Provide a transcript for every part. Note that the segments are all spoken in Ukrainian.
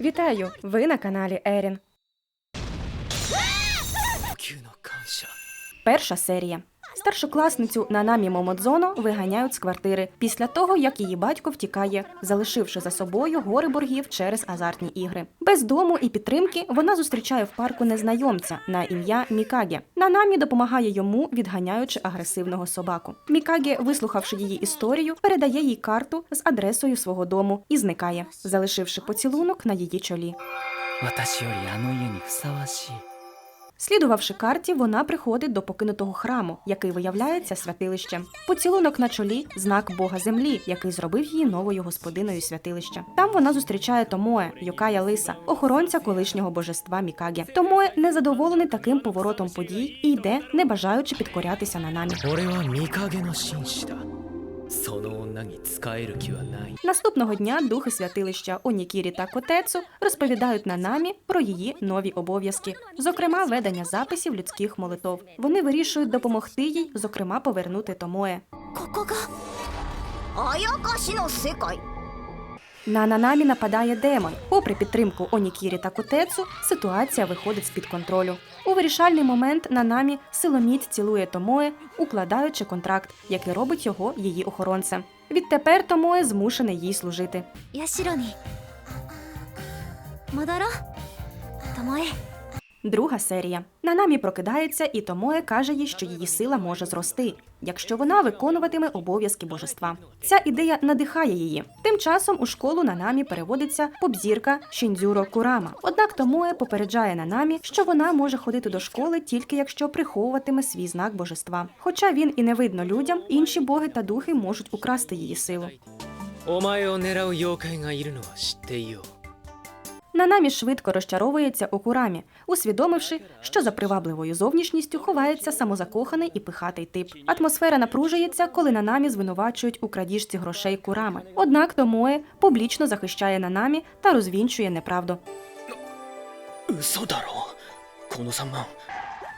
Вітаю! Ви на каналі Ерін. Перша серія. Старшокласницю Нанамі Момодзоно виганяють з квартири після того, як її батько втікає, залишивши за собою гори боргів через азартні ігри. Без дому і підтримки вона зустрічає в парку незнайомця на ім'я Мікаге. Нанамі допомагає йому, відганяючи агресивного собаку. Мікаге, вислухавши її історію, передає їй карту з адресою свого дому і зникає, залишивши поцілунок на її чолі. 私よりあの家にふさわしい Слідувавши карті, вона приходить до покинутого храму, який виявляється святилищем. Поцілунок на чолі знак Бога землі, який зробив її новою господиною святилища. Там вона зустрічає Томоe, Йокая Лиса, охоронця колишнього божества Мікаге. Томоe незадоволений таким поворотом подій і йде, не бажаючи підкорятися на намі. Наступного дня духи святилища Онікірі та Котецу розповідають Нанамі про її нові обов'язки, зокрема ведення записів людських молитов. Вони вирішують допомогти їй, зокрема, повернути Томоe. На Нанамі нападає демон. Попри підтримку Онікірі та Кутецу, ситуація виходить з під контролю. У вирішальний момент Нанамі силоміт цілує Томоe, укладаючи контракт, який робить його її охоронцем. Відтепер Томоe змушений їй служити. Я Ясіроні. Мадара? Томоє. Друга серія. Нанамі прокидається, і Томоe каже їй, що її сила може зрости, якщо вона виконуватиме обов'язки божества. Ця ідея надихає її. Тим часом у школу Нанамі переводиться попзірка Шіндзюро Курама. Однак Томоe попереджає Нанамі, що вона може ходити до школи тільки якщо приховуватиме свій знак божества. Хоча він і не видно людям, інші боги та духи можуть украсти її силу. Нанамі швидко розчаровується у курамі, усвідомивши, що за привабливою зовнішністю ховається самозакоханий і пихатий тип. Атмосфера напружується, коли Нанамі звинувачують у крадіжці грошей курами. Однак Томоє публічно захищає Нанамі та розвінчує неправду.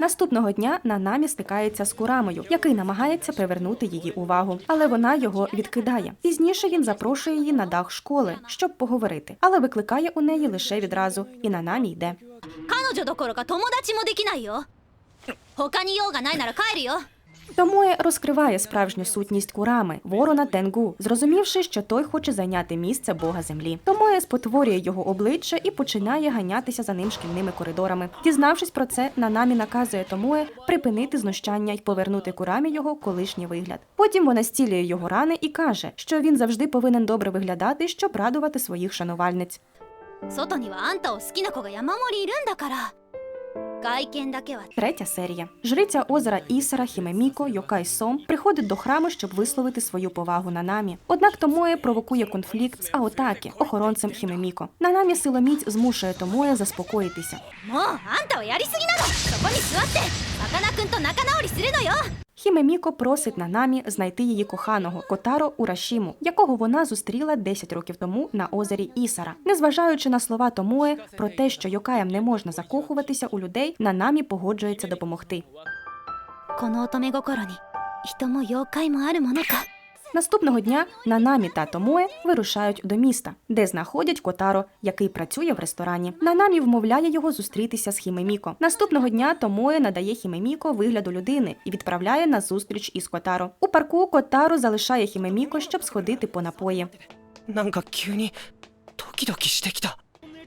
嘘だろこの3万 Наступного дня Нанамі стикається з Курамою, який намагається привернути її увагу, але вона його відкидає. Пізніше він запрошує її на дах школи, щоб поговорити, але викликає у неї лише відразу, і Нанамі йде. 彼女どころか友達もできないよ他に用がないなら帰るよ Томоє розкриває справжню сутність Курами, ворона Тенгу, зрозумівши, що той хоче зайняти місце бога землі. Томоє спотворює його обличчя і починає ганятися за ним шкільними коридорами. Дізнавшись про це, Нанамі наказує Томоє припинити знущання й повернути Курамі його колишній вигляд. Потім вона зцілює його рани і каже, що він завжди повинен добре виглядати, щоб радувати своїх шанувальниць. 外にはあんたを好きな子が山盛りいるんだから外見だけは Третя серія. Жриця озера Ісара Хімеміко Йокай Сом приходить до храму, щоб висловити свою повагу Нанамі. Однак Томоє провокує конфлікт з Аотакі, охоронцем Хімеміко. Нанамі силоміць змушує Томоє заспокоїтися. もうあんたはやりすぎなのそこに座ってさかなクンと仲直りするのよ Хімеміко просить Нанамі знайти її коханого Котаро Урашіму, якого вона зустріла 10 років тому на озері Ісара. Незважаючи на слова Томоє про те, що Йокаям не можна закохуватися у людей, Нанамі погоджується допомогти. この乙女心に人も妖怪もあるものか Наступного дня Нанамі та Томоe вирушають до міста, де знаходять Котаро, який працює в ресторані. Нанамі вмовляє його зустрітися з Хімеміко. Наступного дня Томоe надає Хімеміко вигляду людини і відправляє на зустріч із Котаро. У парку Котаро залишає Хімеміко, щоб сходити по напої. なんか急にドキドキしてきた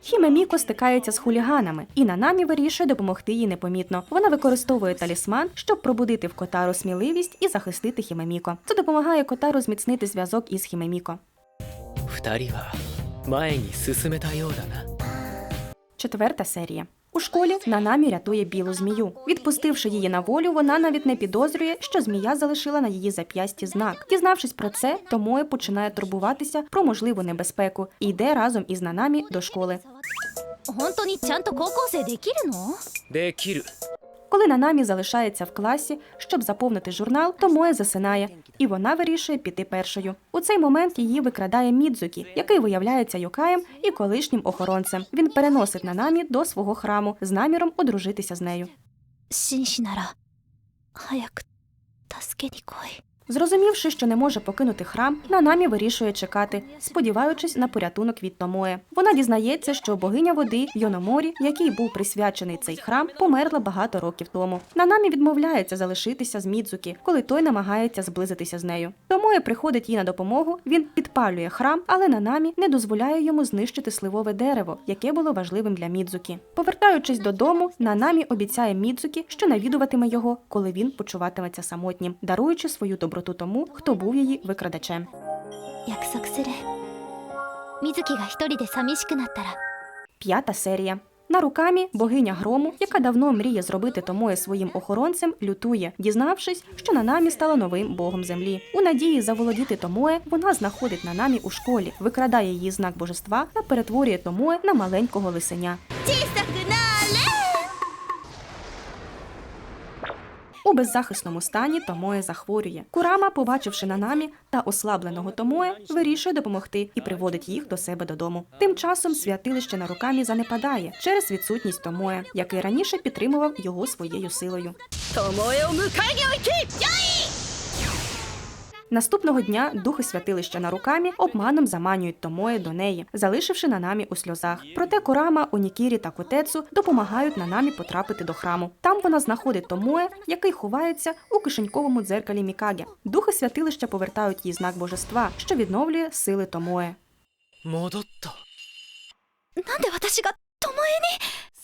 Хімеміко стикається з хуліганами, і Нанамі вирішує допомогти їй непомітно. Вона використовує талісман, щоб пробудити в Котару сміливість і захистити Хімеміко. Це допомагає Котару зміцнити зв'язок із Хімеміко. Четверта серія. У школі Нанамі рятує білу змію. Відпустивши її на волю, вона навіть не підозрює, що змія залишила на її зап'ясті знак. Дізнавшись про це, Томоє починає турбуватися про можливу небезпеку і йде разом із Нанамі до школи. 本当にちゃんと高校生できるのできる Коли Нанамі залишається в класі, щоб заповнити журнал, Томоє засинає, і вона вирішує піти першою. У цей момент її викрадає Мідзукі, який виявляється Йокаєм і колишнім охоронцем. Він переносить Нанамі до свого храму з наміром одружитися з нею. 紳士なら早く助けに来い Зрозумівши, що не може покинути храм, Нанамі вирішує чекати, сподіваючись на порятунок від Томоє. Вона дізнається, що богиня води Йономорі, який був присвячений цей храм, померла багато років тому. Нанамі відмовляється залишитися з Мідзукі, коли той намагається зблизитися з нею. Томоя приходить їй на допомогу. Він підпалює храм, але Нанамі не дозволяє йому знищити сливове дерево, яке було важливим для Мідзукі. Повертаючись додому, Нанамі обіцяє Мідзукі, що навідуватиме його, коли він почуватиметься самотнім, даруючи свою доброту тому, хто був її викрадачем. П'ята серія. На рукамі богиня грому, яка давно мріє зробити Томоє своїм охоронцем, лютує, дізнавшись, що Нанамі стала новим богом землі. У надії заволодіти Томоє, вона знаходить Нанамі у школі, викрадає її знак божества та перетворює Томоє на маленького лисеня. У беззахисному стані Томоє захворює. Курама, побачивши на намі та ослабленого Томоє, вирішує допомогти і приводить їх до себе додому. Тим часом святилище на руками занепадає через відсутність Томоє, який раніше підтримував його своєю силою. Томоє Наступного дня духи святилища на рукамі обманом заманюють Томоє до неї, залишивши Нанамі у сльозах. Проте Корама, Онікірі та Котецу допомагають Нанамі потрапити до храму. Там вона знаходить Томоє, який ховається у кишеньковому дзеркалі Мікаге. Духи святилища повертають їй знак божества, що відновлює сили Томоє.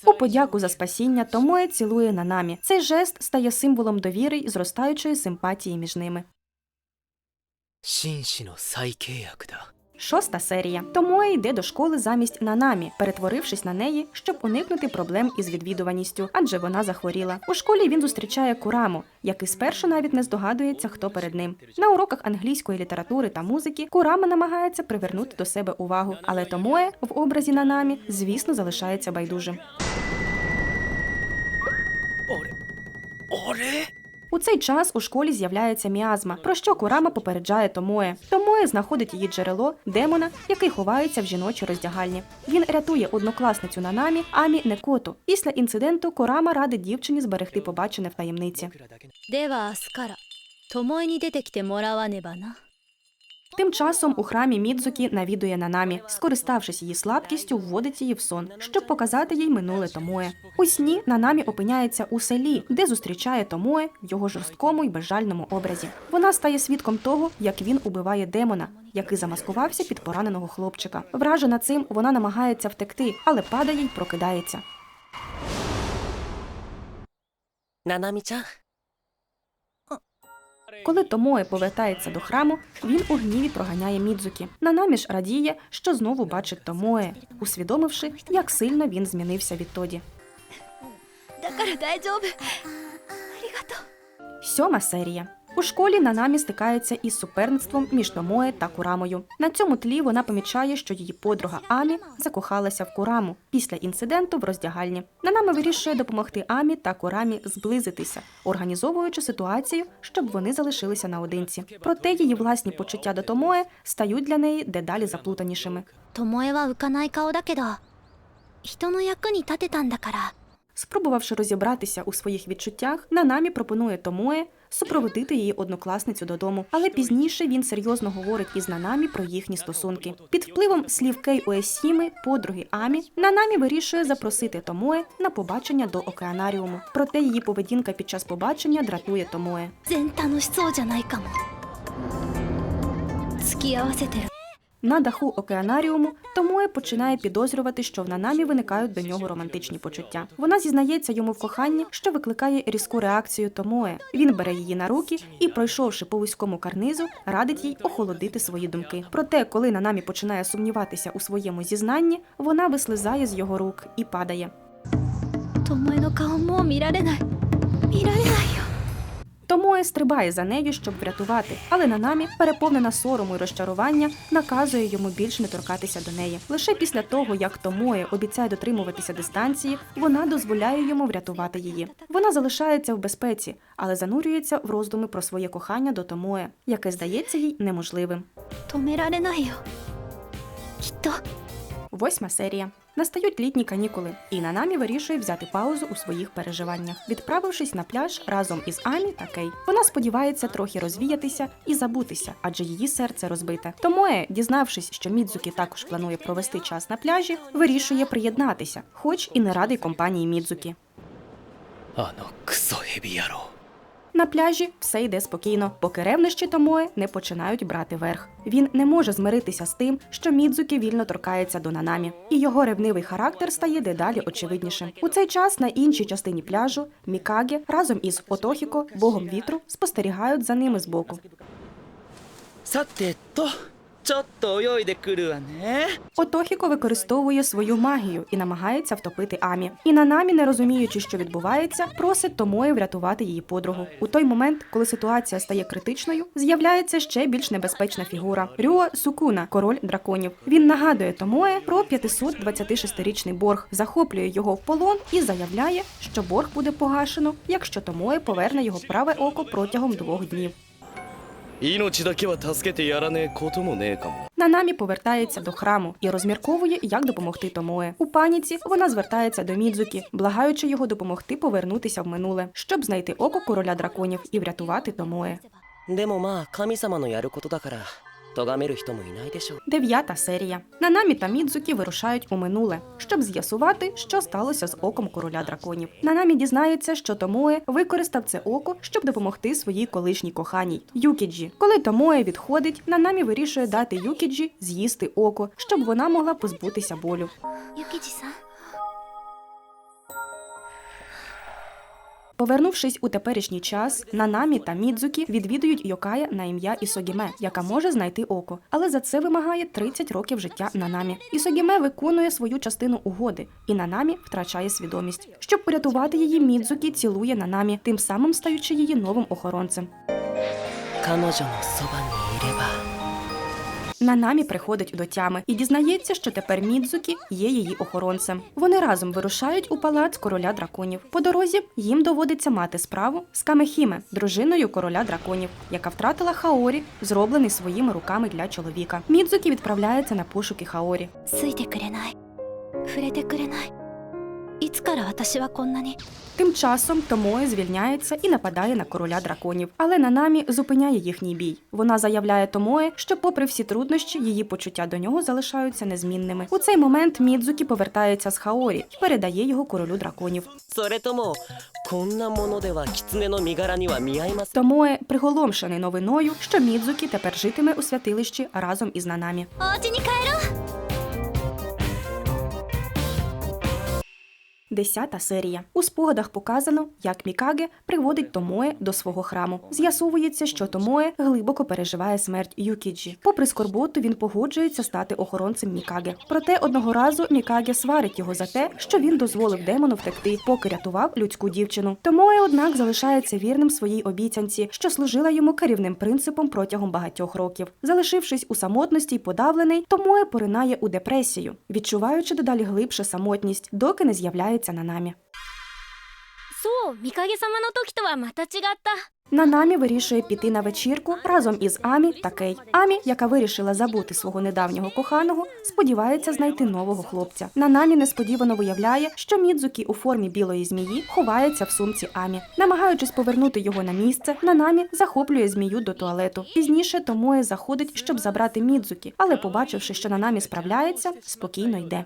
У подяку за спасіння Томоє цілує Нанамі. Цей жест стає символом довіри й зростаючої симпатії між ними. 紳士の再契約だ Шоста серія. Томоє йде до школи замість Нанамі, перетворившись на неї, щоб уникнути проблем із відвідуваністю, адже вона захворіла. У школі він зустрічає Кураму, який спершу навіть не здогадується, хто перед ним. На уроках англійської літератури та музики Курама намагається привернути до себе увагу, але Томоє в образі Нанамі, звісно, залишається байдужим. あれあれ У цей час у школі з'являється міазма, про що Курама попереджає Томоє. Томоє знаходить її джерело, демона, який ховається в жіночій роздягальні. Він рятує однокласницю Нанамі Амі Некоту. Після інциденту Курама радить дівчині зберегти побачене в таємниці. Тим часом у храмі Мідзукі навідує Нанамі. скориставшись її слабкістю, вводить її в сон, щоб показати їй минуле Томоє. У сні Нанамі опиняється у селі, де зустрічає Томоє в його жорсткому й безжальному образі. Вона стає свідком того, як він убиває демона, який замаскувався під пораненого хлопчика. Вражена цим вона намагається втекти, але падає й прокидається. Нанамі-чан, коли Томоє повертається до храму, він у гніві проганяє мідзуки. Нанамі ж радіє, що знову бачить Томоє, усвідомивши, як сильно він змінився відтоді. Сьома серія. У школі на намі стикається із суперництвом між Томоє та Курамою. На цьому тлі вона помічає, що її подруга Амі закохалася в Кураму після інциденту в роздягальні. Нанами вирішує допомогти Амі та Курамі зблизитися, організовуючи ситуацію, щоб вони залишилися наодинці. Проте її власні почуття до Томоє стають для неї дедалі заплутанішими. Томоє ва уканай као да кедо. Хіто но ні татетан. Спробувавши розібратися у своїх відчуттях, Нанамі пропонує Томоє супроводити її однокласницю додому. Але пізніше він серйозно говорить із Нанамі про їхні стосунки. Під впливом слів Кей Уесіми, подруги Амі, Нанамі вирішує запросити Томоє на побачення до океанаріуму. Проте її поведінка під час побачення дратує Томоє. 全楽しそうじゃないかも付き合わせてる на даху океанаріуму, тому починає підозрювати, що в Нанамі виникають до нього романтичні почуття. Вона зізнається йому в коханні, що викликає різку реакцію Томоe. Він бере її на руки і, пройшовши по вузькому карнизу, радить їй охолодити свої думки. Проте, коли Нанамі починає сумніватися у своєму зізнанні, вона вислизає з його рук і падає. Томоe no kao mo mirare тому і стрибає за нею, щоб врятувати. Але на намі, переповнена сорому й розчарування, наказує йому більш не торкатися до неї. Лише після того, як Томоє обіцяє дотримуватися дистанції, вона дозволяє йому врятувати її. Вона залишається в безпеці, але занурюється в роздуми про своє кохання до Томоє, яке здається їй неможливим. Восьма серія. Настають літні канікули, і Нанамі вирішує взяти паузу у своїх переживаннях, відправившись на пляж разом із Амі та Кей. Вона сподівається трохи розвіятися і забутися, адже її серце розбите. Тому, дізнавшись, що Мідзукі також планує провести час на пляжі, вирішує приєднатися, хоч і не радий компанії Мідзукі. Ано ксоєбіяро. На пляжі все йде спокійно, поки ревнощі Томоe не починають брати верх. Він не може змиритися з тим, що Мідзукі вільно торкається до Нанамі, і його ревнивий характер стає дедалі очевиднішим. У цей час на іншій частині пляжу Мікаге разом із Отохіко, богом вітру, спостерігають за ними збоку. さてとちょっと泳いでくるわね Отохіко використовує свою магію і намагається втопити Амі. І Нанамі, не розуміючи, що відбувається, просить Томої врятувати її подругу. У той момент, коли ситуація стає критичною, з'являється ще більш небезпечна фігура Рюо Сукуна, король драконів. Він нагадує Томое про 526-річний борг, захоплює його в полон і заявляє, що борг буде погашено, якщо Томое поверне його праве око протягом двох днів. Нанамі повертається до храму і розмірковує, як допомогти Томое. У паніці вона звертається до Мідзукі, благаючи його допомогти повернутися в минуле, щоб знайти око короля драконів і врятувати Томое. でもまあ神様のやることだから Дев'ята серія. Нанамі та Мідзукі вирушають у минуле, щоб з'ясувати, що сталося з оком короля драконів. Нанамі дізнається, що Томоe використав це око, щоб допомогти своїй колишній коханій Юкіджі. Коли Томоe відходить, Нанамі вирішує дати Юкіджі з'їсти око, щоб вона могла позбутися болю. Юкіджі-сан? Повернувшись у теперішній час, Нанамі та Мідзукі відвідують Йокая на ім'я Ісогіме, яка може знайти око, але за це вимагає 30 років життя Нанамі. Ісогіме виконує свою частину угоди, і Нанамі втрачає свідомість. Щоб порятувати її, Мідзукі цілує Нанамі, тим самим стаючи її новим охоронцем. 彼女のそばにいれば Нанамі приходить до тями і дізнається, що тепер Мідзукі є її охоронцем. Вони разом вирушають у палац короля драконів. По дорозі їм доводиться мати справу з Камехіме, дружиною короля драконів, яка втратила Хаорі, зроблений своїми руками для чоловіка. Мідзукі відправляється на пошуки Хаорі. Суйте корінай. Фрете корінай. い触れてくれないいつから私はこんなに Тим часом Томое звільняється і нападає на короля драконів. Але Нанамі зупиняє їхній бій. Вона заявляє Томое, що, попри всі труднощі, її почуття до нього залишаються незмінними. У цей момент Мідзукі повертається з Хаорі і передає його королю драконів. それともこんなものでは狐の身柄には見合いません Томое приголомшений новиною, що Мідзукі тепер житиме у святилищі разом із Нанамі. お家に帰ろう Десята серія. У спогадах показано, як Мікаге приводить Томое до свого храму. З'ясовується, що Томое глибоко переживає смерть Юкіджі. Попри скорботу, він погоджується стати охоронцем Мікаге. Проте одного разу Мікаге сварить його за те, що він дозволив демону втекти, поки рятував людську дівчину. Томое, однак, залишається вірним своїй обіцянці, що служила йому керівним принципом протягом багатьох років. Залишившись у самотності й подавлений, Томое поринає у депресію, відчуваючи дедалі глибше самотність, доки не з'являється появляется Нанамі. Нанамі вирішує піти на вечірку разом із Амі та Кей. Амі, яка вирішила забути свого недавнього коханого, сподівається знайти нового хлопця. Нанамі несподівано виявляє, що Мідзукі у формі білої змії ховається в сумці Амі. Намагаючись повернути його на місце, Нанамі захоплює змію до туалету. Пізніше Томоє заходить, щоб забрати Мідзукі, але, побачивши, що Нанамі справляється, спокійно йде.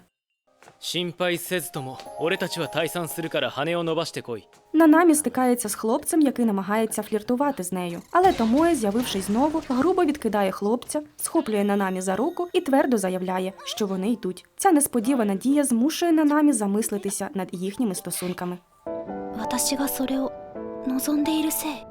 心配せずとも俺たちは退散するから羽を伸ばしてこい Нанамі стикається з хлопцем, який намагається фліртувати з нею. Але Томоє, з'явившись знову, грубо відкидає хлопця, схоплює Нанамі за руку і твердо заявляє, що вони йдуть. Ця несподівана дія змушує Нанамі замислитися над їхніми стосунками. 私がそれを望んでいるせい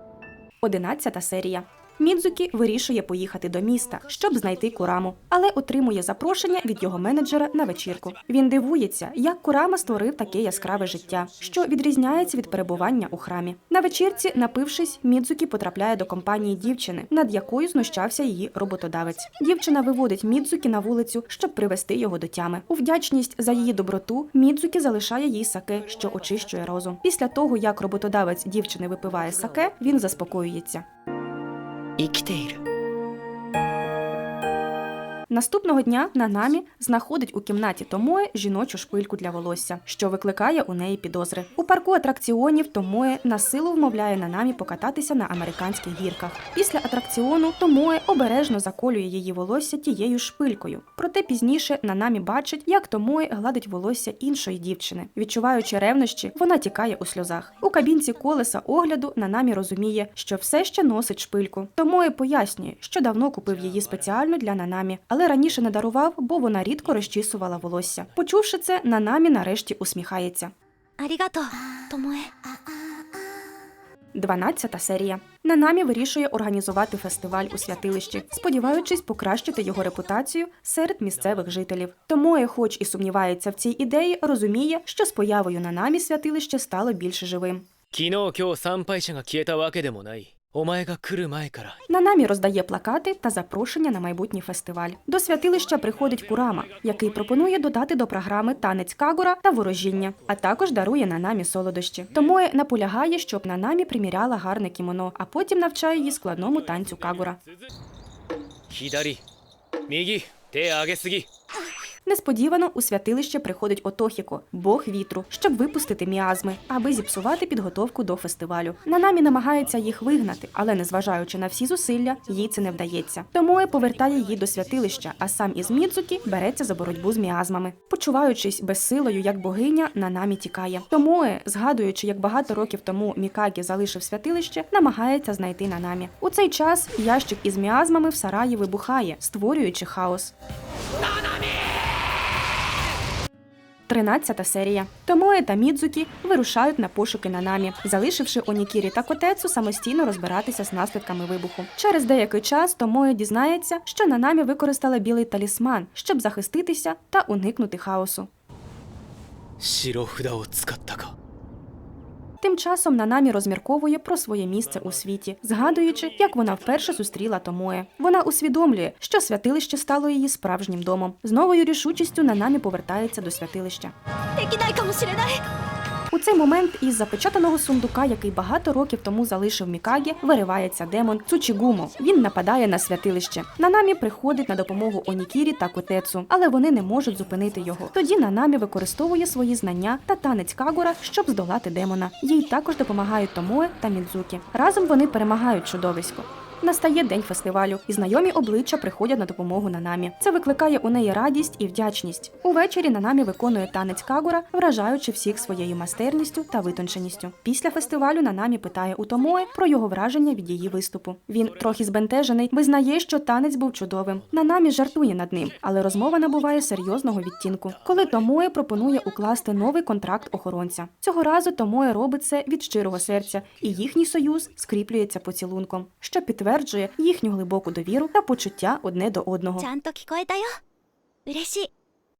Одинадцята серія. Мідзукі вирішує поїхати до міста, щоб знайти Кураму, але отримує запрошення від його менеджера на вечірку. Він дивується, як Курама створив таке яскраве життя, що відрізняється від перебування у храмі. На вечірці, напившись, Мідзукі потрапляє до компанії дівчини, над якою знущався її роботодавець. Дівчина виводить Мідзукі на вулицю, щоб привести його до тями. У вдячність за її доброту Мідзукі залишає їй саке, що очищує розум. Після того, як роботодавець дівчини випиває саке, він заспокоюється. 生きている。Наступного дня Нанамі знаходить у кімнаті Томої жіночу шпильку для волосся, що викликає у неї підозри. У парку атракціонів Томої на силу вмовляє Нанамі покататися на американських гірках. Після атракціону Томої обережно заколює її волосся тією шпилькою. Проте пізніше Нанамі бачить, як Томої гладить волосся іншої дівчини. Відчуваючи ревнощі, вона тікає у сльозах. У кабінці колеса огляду Нанамі розуміє, що все ще носить шпильку. Томої пояснює, що давно купив її спеціально для Нанамі, але але раніше не дарував, бо вона рідко розчісувала волосся. Почувши це, Нанамі нарешті усміхається. Арігато, Томоe. 12 серія Нанамі вирішує організувати фестиваль у святилищі, сподіваючись покращити його репутацію серед місцевих жителів. Томоє, хоч і сумнівається в цій ідеї, розуміє, що з появою Нанамі святилище стало більше живим. На намі роздає плакати та запрошення на майбутній фестиваль. До святилища приходить Курама, який пропонує додати до програми танець кагура та ворожіння, а також дарує на намі солодощі. Тому е наполягає, щоб на намі приміряла гарне кімоно, а потім навчає її складному танцю кагура. Несподівано у святилище приходить Отохіко, бог вітру, щоб випустити міазми, аби зіпсувати підготовку до фестивалю. Нанамі намагається їх вигнати, але незважаючи на всі зусилля, їй це не вдається. Томоє е повертає її до святилища, а сам із Мідзукі береться за боротьбу з міазмами. Почуваючись безсилою, як богиня, Нанамі тікає. Томоє, е, згадуючи, як багато років тому Мікагі залишив святилище, намагається знайти Нанамі. У цей час ящик із міазмами в сараї вибухає, створюючи хаос. Нанамі! 13 серія. Томоє та Мідзукі вирушають на пошуки Нанамі, залишивши Онікірі та Котецу самостійно розбиратися з наслідками вибуху. Через деякий час Томоє дізнається, що Нанамі використала білий талісман, щоб захиститися та уникнути хаосу. 白札を使ったか Тим часом Нанамі розмірковує про своє місце у світі, згадуючи, як вона вперше зустріла Томоє. Вона усвідомлює, що святилище стало її справжнім домом. З новою рішучістю Нанамі повертається до святилища. У цей момент із запечатаного сундука, який багато років тому залишив Мікагі, виривається демон Цучігумо. Він нападає на святилище. Нанамі приходить на допомогу Онікірі та Котецу, але вони не можуть зупинити його. Тоді Нанамі використовує свої знання та танець Кагура, щоб здолати демона. Їй також допомагають Томоe та Мідзукі. Разом вони перемагають чудовисько. Настає день фестивалю, і знайомі обличчя приходять на допомогу Нанамі. Це викликає у неї радість і вдячність. Увечері Нанамі виконує танець Кагура, вражаючи всіх своєю майстерністю та витонченістю. Після фестивалю Нанамі питає у Томоe про його враження від її виступу. Він трохи збентежений, визнає, що танець був чудовим. Нанамі жартує над ним, але розмова набуває серйозного відтінку. Коли Томоe пропонує укласти новий контракт охоронця. Цього разу Томоe робить це від щирого серця, і їхній союз скріплюється поцілунком, що підтверджує їхню глибоку довіру та почуття одне до одного.